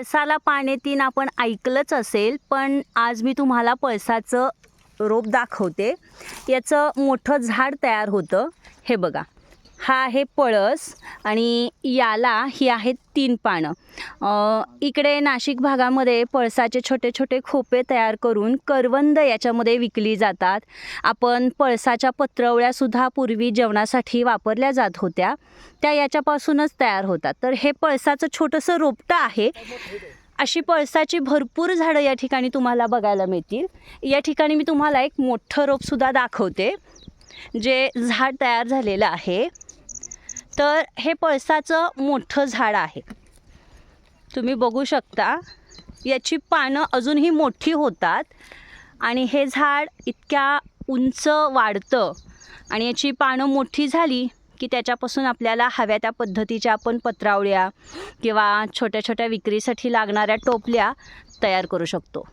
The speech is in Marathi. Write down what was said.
पळसाला पाने तीन आपण ऐकलंच असेल पण आज मी तुम्हाला पळसाचं रोप दाखवते. याचं मोठं झाड तयार होतं. हे बघा. हा आहे पळस आणि याला ही आहेत तीन पानं. इकडे नाशिक भागामध्ये पळसाचे छोटे छोटे खोपे तयार करून करवंद याच्यामध्ये विकली जातात. आपण पळसाच्या पत्रवळ्यासुद्धा पूर्वी जेवणासाठी वापरल्या जात होत्या. त्या याच्यापासूनच तयार होतात. तर हे पळसाचं छोटंसं रोपटं आहे. अशी पळसाची भरपूर झाडं या ठिकाणी तुम्हाला बघायला मिळतील. या ठिकाणी मी तुम्हाला एक मोठं रोपसुद्धा दाखवते जे झाड तयार झालेलं आहे. तर हे पळसाचं मोठं झाड आहे. तुम्ही बघू शकता याची पानं अजूनही मोठी होतात आणि हे झाड इतक्या उंच वाढतं आणि याची पानं मोठी झाली की त्याच्यापासून आपल्याला हव्या त्या पद्धतीच्या आपण पत्रावळ्या किंवा छोट्या छोट्या विक्रीसाठी लागणाऱ्या टोपल्या तयार करू शकतो.